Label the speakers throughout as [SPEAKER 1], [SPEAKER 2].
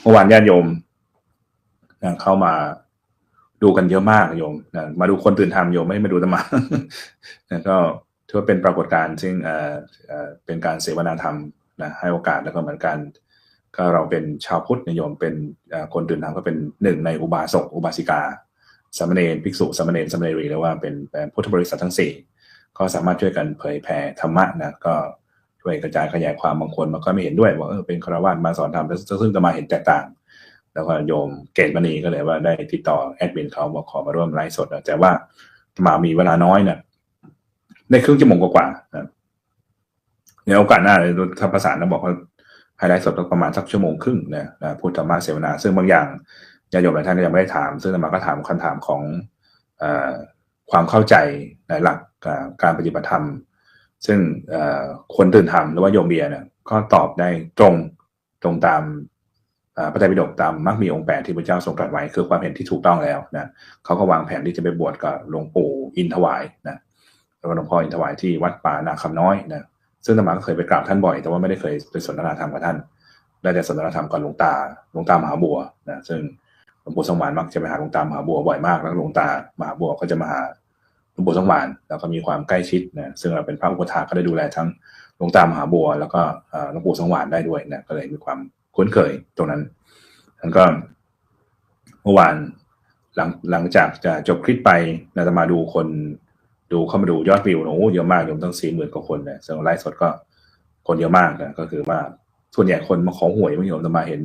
[SPEAKER 1] เมื่อวานญาติโยมนะเข้ามาดูกันเยอะมากโยมนะมาดูคนตื่นทำโยมไม่มาดูธรรมะนะก็ถือว่าเป็นปรากฏการณ์ซึ่งเอ่อเป็นการเสวนาธรรมนะให้โอกาสแล้วก็เหมือนกัน ก็เราเป็นชาวพุทธนิยมเป็นคนตื่นทำก็เป็นหนึ่งในอุบาสกอุบาสิกาสามเณรภิกษุสามเณรสามเณรีเรียกว่าเป็นพุทธบริษัททั้งสี่ก็สามารถช่วยกันเผยแผ่ธรรมะนะก็ ช่วยกระจายขยายความบางคนมันก็ไม่เห็นด้วยว่าเออเป็นคารวะมาสอนธรรมแต่ซึ่งจะมาเห็นแตกต่าง แล้วก็โยมเกตมณีก็เลยว่าได้ติดต่อแอดมินเขาบอกขอมาร่วมไลฟ์สดแต่ว่ามามีเวลาน้อยเนี่ยได้ครึ่งชั่วโมงกว่าๆนะในโอกาสหน้าเลยถ้าประสานนะบอกว่าไฮไลท์สดประมาณสักชั่วโมงครึ่งนะนะพูดธรรมะเสวนา ซึ่งบางอย่างญาติโยมหลายท่านก็ยังไม่ได้ถาม ซึ่งอาตมาก็ถามคำถามของอความเข้าใจในหลักการการปฏิบัติธรรม ซึ่งคนตื่นทำหรือว่าโยมเบียร์เนี่ยก็ตอบได้ตรงตรงตามพระไตรปิฎกตามมักมีองค์แปดที่พระเจ้าทรงตรัสไว้คือความเห็นที่ถูกต้องแล้วนะเขาก็วางแผนที่จะไปบวชกับหลวงปู่อินทวายนะแล้วก็หลวงพ่ออินทวายที่วัดป่านาคำน้อยนะซึ่งธรรมาก็เคยไปกราบท่านบ่อย แต่ว่าไม่ได้เคยไปสนทนาธรรมกับท่านได้แต่สนทนาธรรมกับหลวงตาหลวงตามหาบัวนะซึ่งหลวงปู่สงวานมักจะไปหาหลวงตามหาบัวบ่อยมากแล้วหลวงตามหาบัวก็จะมาหา หลวงปู่สังวานแล้วก็มีความใกล้ชิดนะซึ่งเราเป็นพระอุปถาก็ได้ดูแลทั้งหลวงตามหาบัว แล้วก็หลวงปู่สังวานได้ด้วยนะก็เลยมีความคุ้นเคยตรงนั้นแล้วก็เมื่อวานหลังหลังจากจะจบคลิปไปนะจะมาดูคนดูเข้ามาดูยอดวิวโอ้เยอะมากโยมตั้งสี่หมื่นกว่าคนนะซึ่งไลฟ์สดก็คนเยอะมากนะก็คือว่าส่วนใหญ่คนมาขอหวยไม่โยมจะมาเห็น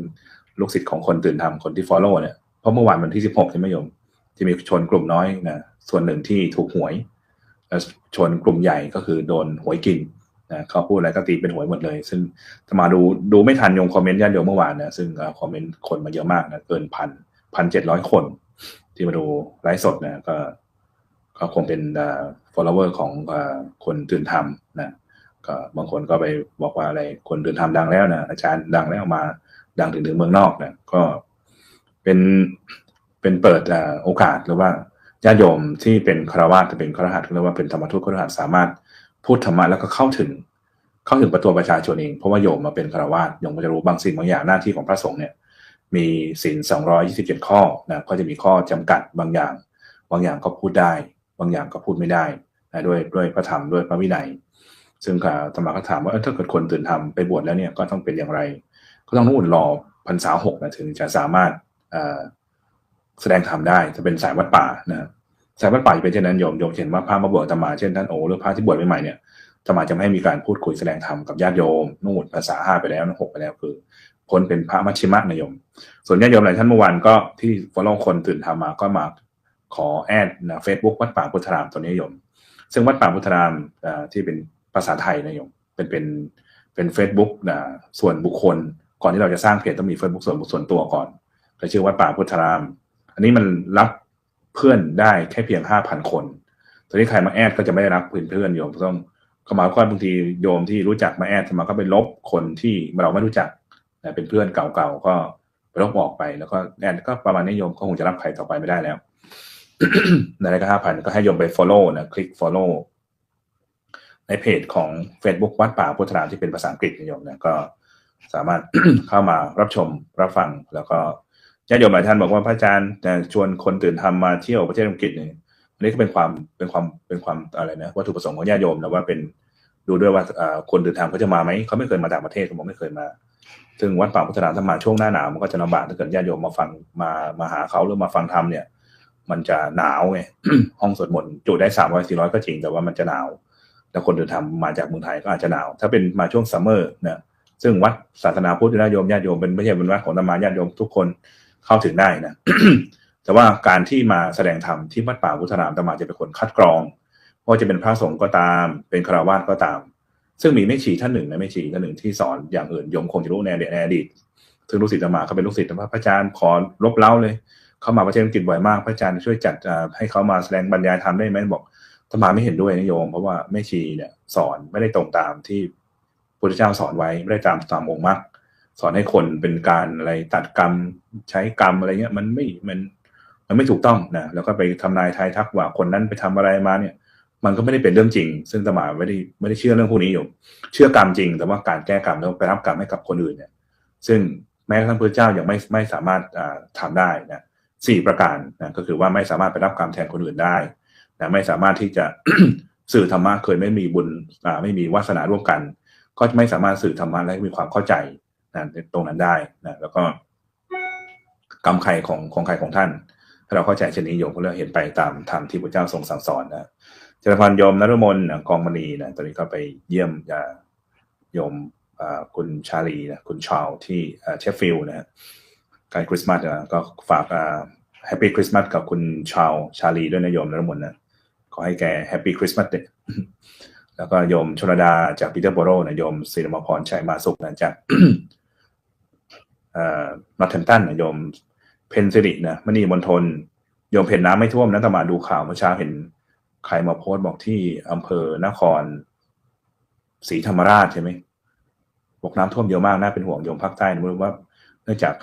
[SPEAKER 1] ลูกศิษย์ของคนตื่นทำคนที่ follow เนี่ยเพราะเมื่อวานวันที่สิบหกใช่ไหมโยม จะมีชนกลุ่มน้อยนะส่วนหนึ่งที่ถูกหวยแล้วชนกลุ่มใหญ่ก็คือโดนหวยกินนะเขาพูดอะไรก็ตีเป็นหวยหมดเลย ซึ่งจะมาดูดูไม่ทันโยมคอมเมนต์ญาติโยมเมื่อวานนะซึ่งคอมเมนต์คนมาเยอะมากนะเกินพันพันเจ็ดร้อยคน ที่มาดูไลฟ์สดนะก็ก็คงเป็นอ่อ follower ของอ่อคนตื่นทำนะก็บางคนก็ไปบอกว่าอะไรคนตื่นทำดังแล้วนะอาจารย์ดังแล้วมาดังถึงถึงเมืองนอกนะก็เป็น เป็นเปิดโอกาสหรือว่าญาติโยมที่เป็นคารวะจะเป็นคารหัสหรือว่าเป็นธรรมทูตคารหัสสามารถพูดธรรมะแล้วก็เข้าถึง เข้าถึงประตัวประชาชนเองเพราะว่าโยมมาเป็นคารวาสโยมก็จะรู้บางสิ่งบางอย่างหน้าที่ของพระสงฆ์เนี่ยมีศีล227ข้อนะก็จะมีข้อจำกัดบางอย่าง บางอย่างก็พูดได้ บางอย่างก็พูดไม่ได้นะด้วยด้วยพระธรรมด้วยพระวินัย ซึ่งธรรมาก็ถามว่าถ้าเกิดคนตื่นทำไปบวชแล้วเนี่ยก็ต้องเป็นอย่างไร ก็ต้องนู่นรอพรรษาหกนะถึงจะสามารถ แสดงธรรมได้จะเป็นสายวัดป่านะสายวัดป่าจะเป็นเช่นนั้นโยมโยมเห็นว่าพระมาบวชอาตมาเช่นท่านโอหรือพระที่บวชใหม่ๆเนี่ยธรรมาจะไม่ให้มีการพูดคุยแสดงธรรมกับญาติโยมนู่นภาษาห้าไปแล้วหกไปแล้วคือพ้นเป็นพระมัชชิมะนายม ส่วนญาติโยมหลายท่านเมื่อวานก็ที่ฟอลโล่คนตื่นทำมาก็มาขอแอดนะเฟซบุ๊กวัดป่าพุทธรามตัวนี้โยม ซึ่งวัดป่าพุทธรามที่เป็นภาษาไทยนะโยมเป็นเป็นเป็นเฟซบุ๊กนะส่วนบุคคล ก่อนที่เราจะสร้างเพจต้องมีเฟซบุ๊กส่วนบุคคลส่วนตัวก่อนก็ชื่อวัดป่าพุทธราม อันนี้มันรับเพื่อนได้แค่เพียงห้าพันคนตอนนี้ใครมาแอดก็จะไม่ได้รับเพื่อนเพื่อนโยมต้องก็หมายความบางทีโยมที่รู้จักมาแอดมาก็ไปลบคนที่เราไม่รู้จักเป็นเพื่อนเก่าๆก็ไปลบออกไป แล้วก็แอดก็ประมาณนี้โยมก็คงจะรับใครต่อไปไม่ได้แล้วในรายการห้าพันก็ให้โยมไป follow นะคลิก follow ในเพจของ Facebook วัดป่าพุทธรามที่เป็นภาษาอังกฤษนะโยมนะก็สามารถเข้ามารับชมรับฟังแล้วก็ ญาติโยมหลายท่านบอกว่าพระอาจารย์ชวนคนตื่นทำมาเที่ยวประเทศอังกฤษเนี่ยอันนี้ก็เป็นความเป็นความเป็นความอะไรนะวัตถุประสงค์ของญาติโยมนะว่าเป็นดูด้วยว่าคนเดินทางเขาจะมาไหมเขาไม่เคยมาต่างประเทศเขาบอกไม่เคยมา ซึ่งวัดป่าพุทธรามถ้ามาช่วงหน้าหนาวมันก็จะลำบากถ้าเกิดญาติโยมมาฟังมามาหาเขาหรือมาฟังธรรมเนี่ย มันจะหนาวไงห้องสวดมนต์จุได้สามร้อยสี่ร้อยก็จริงแต่ว่ามันจะหนาว แล้วคนเดินทางมาจากเมืองไทยก็อาจจะหนาว ถ้าเป็นมาช่วงซัมเมอร์เนะซึ่งวัดศาสนาพุทธญาติโยมญาติโยมเป็นไม่ใช่เป็นวัดของธรรมาญาติโยมทุกคน เข้าถึงได้นะแต่ว่าการที่มาแสดงธรรมที่วัดป่าพุทธรามธรรมาจะเป็นคนคัดกรองว่าจะเป็นพระสงฆ์ก็ตาม เป็นคาวาสก็ตาม ซึ่งมีแม่ชีท่านหนึ่งนะแม่ชีท่านหนึ่งที่สอนอย่างอื่นยมคงจะรู้ในอดีตในอดีตซึ่งลูกศิษย์ธรรมาเขาเป็นลูกศิษย์ธรรมาพระอาจารย์ขอลบเล้าเลย เข้ามาประเทศอังกฤษบ่อยมากพระอาจารย์ช่วยจัดให้เขามาแสดงบรรยายธรรมได้ไหมบอกธรรมาไม่เห็นด้วยนะโยม เพราะว่าแม่ชีเนี่ยสอนไม่ได้ตรงตามที่พระพุทธเจ้าสอนไว้ไม่ได้ตามตามองค์มรรค สอนให้คนเป็นการอะไรตัดกรรมใช้กรรมอะไรเงี้ย มันไม่มันมันไม่ถูกต้องนะแล้วก็ไปทำนายทายทักว่าคนนั้นไปทำอะไรมาเนี่ย มันก็ไม่ได้เป็นเรื่องจริง ซึ่งธรรมาไม่ได้ไม่ได้เชื่อเรื่องพวกนี้อยู่ เชื่อกรรมจริง แต่ว่าการแก้กรรมต้องไปรับกรรมให้กับคนอื่นเนี่ย ซึ่งแม้กระทั่งพระเจ้ายังไม่ไม่สามารถอ่าทำได้นะสี่ประการนะก็คือว่าไม่สามารถไปรับกรรมแทนคนอื่นได้นะไม่สามารถที่จะสื่อธรรมะเคยไม่มีบุญอ่าไม่มีวาสนาร่วมกัน ก็ไม่สามารถสื่อธรรมะและมีความเข้าใจ นะตรงนั้นได้นะแล้วก็กรรมใคของของใคของท่าน ถ้าเราเข้าใจเช่นนี้โยมก็เลือกเห็นไปตามธรรมที่พระเจ้าทรงสั่งสอนนะเจริพรโยมนรมนนะกองมณีนะตอนนี้ก็ไปเยี่ยมอ่าโยมคุณชาลีนะคุณชาวที่เชฟฟิลด์นะใกล้คริสต์มาสนะก็ฝากแฮปปี้คริสต์มาสกับคุณชาวชาลีด้วยนะโยมนรมนนะขอให้แกแฮปปี้คริสต์มาสเแล้วก็โยมชลดาจากปีเตอร์โบโรนะโยมศิรมพรชัยมาสุขนะจาก นอตเทนตันนะโยมเพนซิรินะมณีมณฑลโยมเพนน้ำไม่ท่วมนะแต่มาดูข่าวเมื่อเช้าเห็นใครมาโพสต์บอกที่อำเภอนครศรีธรรมราชใช่ไหมบอกน้ำท่วมเยอะมากน่าเป็นห่วงโยมภาคใต้นะไม่รู้ว่า เนื่องจาก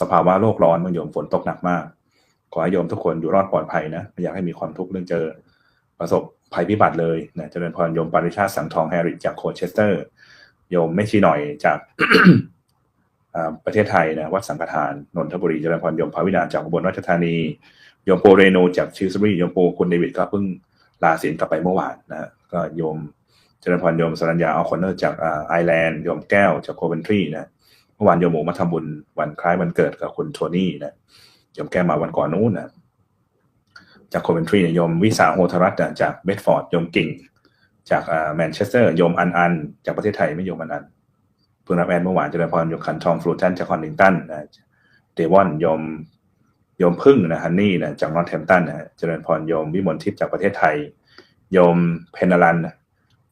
[SPEAKER 1] สภาวะโลกร้อนมันโยมฝนตกหนักมาก ขอให้โยมทุกคนอยู่รอดปลอดภัยนะไม่อยากให้มีความทุกข์เรื่องเจอประสบภัยพิบัติเลยนะเจริญพรโยมปริชาติสังทองแฮริจากโคเชสเตอร์ โยมไม่ชีหน่อยจาก ประเทศไทยนะวัดสังฆทานนนทบุรีเจริญพรยมภาวินาจากอุบลราชธานียมโปเรโนจากชิวสรียมโปคุณเดวิดก็เพิ่งลาศีลกลับไปเมื่อวานนะก็โยมเจริญพรโยมสรัญญาออคอนเนอร์จากอ่าไอร์แลนด์โยมแก้วจากโคเวนทรีนะเมื่อวานโยมหมูมาทำบุญวันคล้ายวันเกิดกับคุณโทนี่นะโยมแก้วมาวันก่อนนู้นนะจากโคเวนทรีเนี่ยโยมวิสาโฮธรัตน์นะจากเบดฟอร์ดโยมกิ่ง จากอ่าแมนเชสเตอร์โยมอันอัน จากประเทศไทยไม่โยมอันอัน เพิ่งรับแอนเมื่อวานเจริญพรโยมขันทองฟลูตันจากคอนดิงตันนะเดวอนยมยมพึ่งนะฮันนี่นะจากนอตแฮมตันนะเจริญพรยมวิมลทิพย์จากประเทศไทย โยมเพนารัน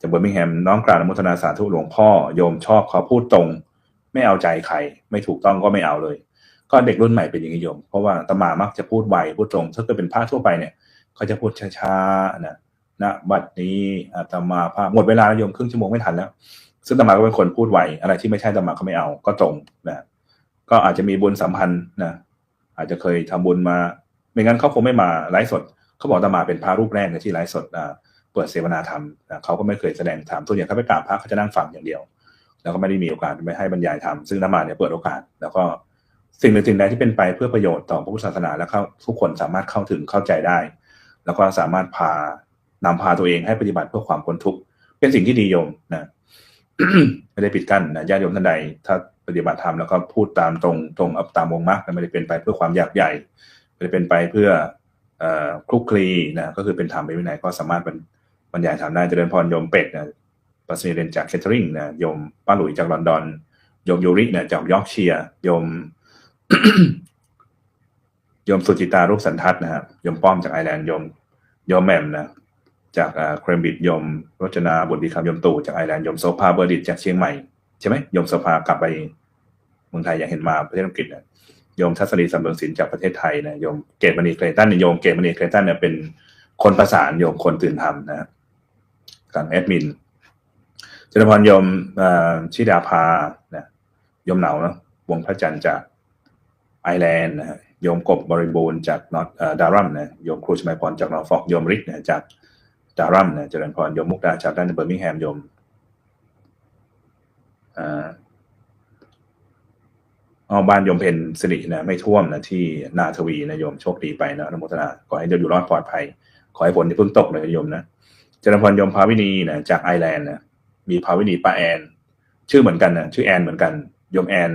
[SPEAKER 1] จากเบอร์มิงแฮมน้องกลาวอนุทนาสาธุหลวงพ่อ โยมชอบเขาพูดตรง ไม่เอาใจใคร ไม่ถูกต้องก็ไม่เอาเลย ก็เด็กรุ่นใหม่เป็นอย่างนี้โยม เพราะว่าตมามักจะพูดไวพูดตรง ถ้าเกิดเป็นพระทั่วไปเนี่ยเขาจะพูดช้าๆนะณบัดนี้อาตมาพระหมดเวลาโยมครึ่งชั่วโมงไม่ทันแล้ว ซึ่งตมาก็เป็นคนพูดไวอะไรที่ไม่ใช่ตมาก็ไม่เอา ก็ตรงนะก็อาจจะมีบุญสัมพันธ์นะอาจจะเคยทำบุญมา ไม่งั้นเขาคงไม่มาไลฟ์สดเขาบอกตมาเป็นพระรูปแรกในที่ไลฟ์สดอ่าเปิดเสวนาธรรมนะเขาก็ไม่เคยแสดงธรรมส่วนใหญ่เขาไปกราบพระเขาจะนั่งฟังอย่างเดียว แล้วก็ไม่ได้มีโอกาสไปให้บรรยายธรรมซึ่งตมาเนี่ยเปิดโอกาส แล้วก็สิ่งหนึ่งสิ่งใดที่เป็นไปเพื่อประโยชน์ต่อพระพุทธศาสนาและเข้าทุกคนสามารถเข้าถึงเข้าใจได้ แล้วก็สามารถพานำพาตัวเองให้ปฏิบัติเพื่อความพ้นทุกข์เป็นสิ่งที่ดีโยมนะ ไม่ได้ปิดกั้นนะญาติโยมท่านใด ถ้าปฏิบัติธรรมแล้วก็พูดตามตรงตรงตามวงมรรคไม่ได้เป็นไปเพื่อความอยากใหญ่ ไม่ได้เป็นไปเพื่ออคลุกคลีนะก็คือเป็นธรรมเป็นวินัยก็สามารถบรรบรรยายธรรมได้เจริญพรโยมเป็ดนะปัสนีเรนจากเคทเทอริงนะโยมป้าหลุยจากลอนดอนโยมยูรินะจากยอร์กเชียร์โยมโยมสุจิตารูปสันทัศน์นะครับโยมป้อมจากไอร์แลนด์โยมโยมแหม่มนะ จากเครมบิดยมรจนาบุตรดีคำยมตู่จากไอร์แลนด์ยมโซภาเบอร์ดิตจากเชียงใหม่ใช่ไหมยมโซภากลับไปเมืองไทยอยังเห็นมาประเทศอังกฤษนะโยมทัศนีสำเริงศิลป์จากประเทศไทยนะโยมเกตมณีเคลตันเนี่ยโยมเกตมณีเคลตันเนี่ยเป็นคนประสานโยมคนตื่นทำนะทางแอดมินจริญพรโยมชิดาภานะโยมเหนาเนาะวงพระจันทร์จากไอร์แลนด์นะฮะโยมกบบริบูรณ์จากนอตดารัมนะโยมครูชมัยพรจากนอร์ฟอกโยมริกนะจาก ดารัมนะเจริญพรโยมมุกดาจากด้านเบอร์มิงแฮมโยมอ๋อบ้านโยมเพนสิรินะไม่ท่วมนะที่นาทวีนะโยมโชคดีไปนะนโมทนาขอให้เดินอยู่รอดปลอดภัย ขอให้ฝนที่เพิ่งตกเลยนะโยมนะเจริญพรโยมภาวินีนะจากไอร์แลนด์นะมีภาวินีป้าแอน ชื่อเหมือนกันนะชื่อแอนเหมือนกันโยมแอน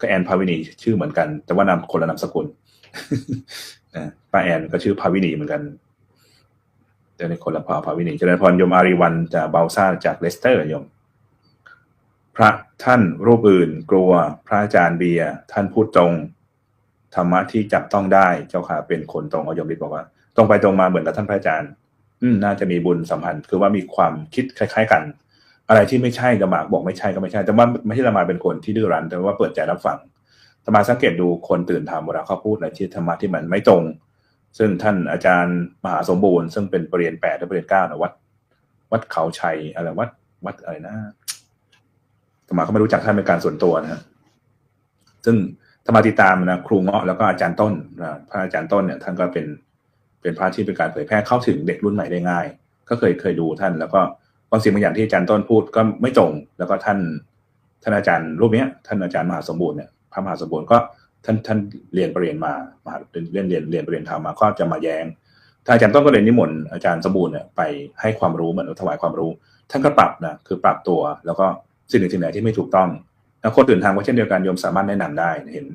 [SPEAKER 1] ก็แอนภาวินีชื่อเหมือนกัน แต่ว่านามคนละนามสกุลนะป้าแอนก็ชื่อภาวินีเหมือนกัน จริญคนละพาภาวินีเจริญพรยมอารีวันจากเบลซ่าจากเลสเตอร์ยม พระท่านรูปอื่นกลัวพระอาจารย์เบียร์ท่านพูดตรงธรรมะที่จับต้องได้เจ้าค่ะเป็นคนตรงอยมฤทธิ์บอกว่า ตรงไปตรงมาเหมือนกับท่านพระอาจารย์ อืมน่าจะมีบุญสัมพันธ์ คือว่ามีความคิดคล้าย ๆกัน อะไรที่ไม่ใช่จะมาบอกไม่ใช่ก็ไม่ใช่ แต่ว่าไม่ใช่ละมาเป็นคนที่ดื้อรั้นแต่ว่าเปิดใจรับฟังธรรมาสังเกตดูคนตื่นทำเวลาเขาพูดอะไรที่ธรรมะที่มันไม่ตรง ซึ่งท่านอาจารย์มหาสมบูรณ์ซึ่งเป็นปรริญญาแปดและปรริญญาเก้านะวัด วัดเขาชัยอะไรวัด วัดอะไรนะธรรมาก็ไม่รู้จักท่านเป็นการส่วนตัวนะฮะซึ่งธรรมาติดตามนะครูเงาะแล้วก็อาจารย์ต้นนะพระอาจารย์ต้นเนี่ยท่านก็เป็นเป็นพระที่เป็นการเผยแพร่เข้าถึงเด็กรุ่นใหม่ได้ง่าย ก็เคยเคยดูท่าน แล้วก็บางสิ่งบางอย่างที่อาจารย์ต้นพูดก็ไม่ตรง แล้วก็ท่านท่านอาจารย์รูปเนี้ยท่านอาจารย์มหาสมบูรณ์เนี่ยพระมหาสมบูรณ์ก็ ท่านท่านเรียนประเรียนมามหาเรียนเรียนเรียนประเรียนธรรมมาก็จะมาแย้งถ้าอาจารย์ต้นก็เลยนิมนต์อาจารย์สมบูรณ์เนี่ยไปให้ความรู้เหมือนถวายความรู้ ท่านก็ปรับนะคือปรับตัวแล้วก็สิ่งหนึ่งสิ่งไหนที่ไม่ถูกต้องแล้วคนอื่นทางก็เช่นเดียวกันโยมสามารถแนะนำได้เห็น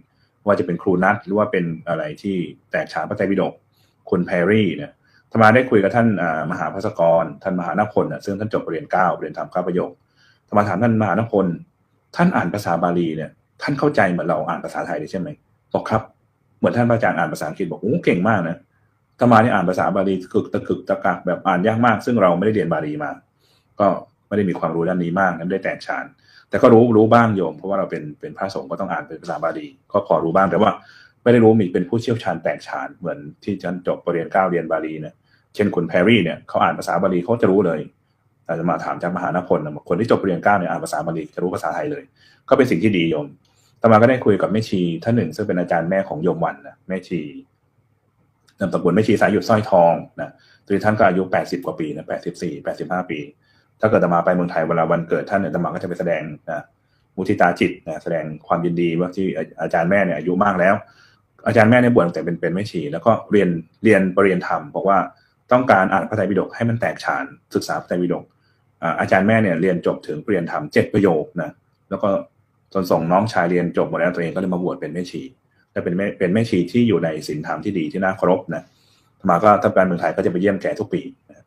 [SPEAKER 1] ว่าจะเป็นครูนัทหรือว่าเป็นอะไรที่แตกฉานพระไตรปิฎกคุณแพรรี่เนี่ยธรรมาได้คุยกับท่านอ่ามหาภัสกร ท่านมหานพลน่ะซึ่งท่านจบปรริญญาเก้าปรริญญาธรรมเก้าประโยคธรรมาถามท่านมหานพลท่านอ่านภาษาบาลีเนี่ย ท่านเข้าใจเหมือนเราอ่านภาษาไทยเลยใช่ไหมบอกครับ เหมือนท่านพระอาจารย์อ่านภาษาอังกฤษบอกโอ้เก่งมากนะธรรมานี่อ่านภาษาบาลีกึกตะกึกตะกักแบบอ่านยากมาก ซึ่งเราไม่ได้เรียนบาลีมา ก็ไม่ได้มีความรู้ด้านนี้มากนั้นได้แตกฉานแต่ก็รู้รู้บ้างโยม เพราะว่าเราเป็นเป็นพระสงฆ์ก็ต้องอ่านเป็นภาษาบาลีก็พอรู้บ้างแต่ว่า ไม่ได้รู้มีเป็นผู้เชี่ยวชาญแตกฉานเหมือนที่ฉันจบปรริญญาเก้าเรียนบาลีเนี่ยเช่นคุณแพรรี่เนี่ยเขาอ่านภาษาบาลีเขาจะรู้เลยแต่จะมาถามจากมหานพลนะคนที่จบปรริญญาเก้าเนี่ยอ่านภาษาบาลีจะรู้ภาษาไทยเลย ก็เป็นสิ่งที่ดีโยม มาก็ได้คุยกับแม่ชีท่านหนึ่ง ซึ่งเป็นอาจารย์แม่ของโยมวันนะแม่ชีนามตระกูลแม่ชีสายหยุดสร้อยทองนะตอนนี้ท่านก็อายุแปดสิบกว่าปีนะแปดสิบสี่แปดสิบห้าปี ถ้าเกิดจะมาไปเมืองไทยเวลาวันเกิดท่านเนี่ยตมาก็จะไปแสดงนะมุทิตาจิตนะแสดงความยินดีว่าที่อาจารย์แม่เนี่ยอายุมากแล้ว อาจารย์แม่เนี่ยบวชตั้งแต่เป็นเป็นแม่ชี แล้วก็เรียนเรียนปรริญญาธรรมบอกว่าต้องการอ่านพระไตรปิฎกให้มันแตกฉานศึกษาพระไตรปิฎกอาอาจารย์แม่เนี่ยเรียนจบถึงปรริญญาธรรมเจ็ดประโยคนะแล้วก็ จนส่งน้องชายเรียนจบหมดแล้วตัวเองก็เลยมาบวชเป็นแม่ชีและเป็นแม่เป็นแม่ชีที่อยู่ในศีลธรรมที่ดีที่น่าเคารพนะมาก็ถ้าการเมืองไทยก็จะไปเยี่ยมแกทุกปีนะ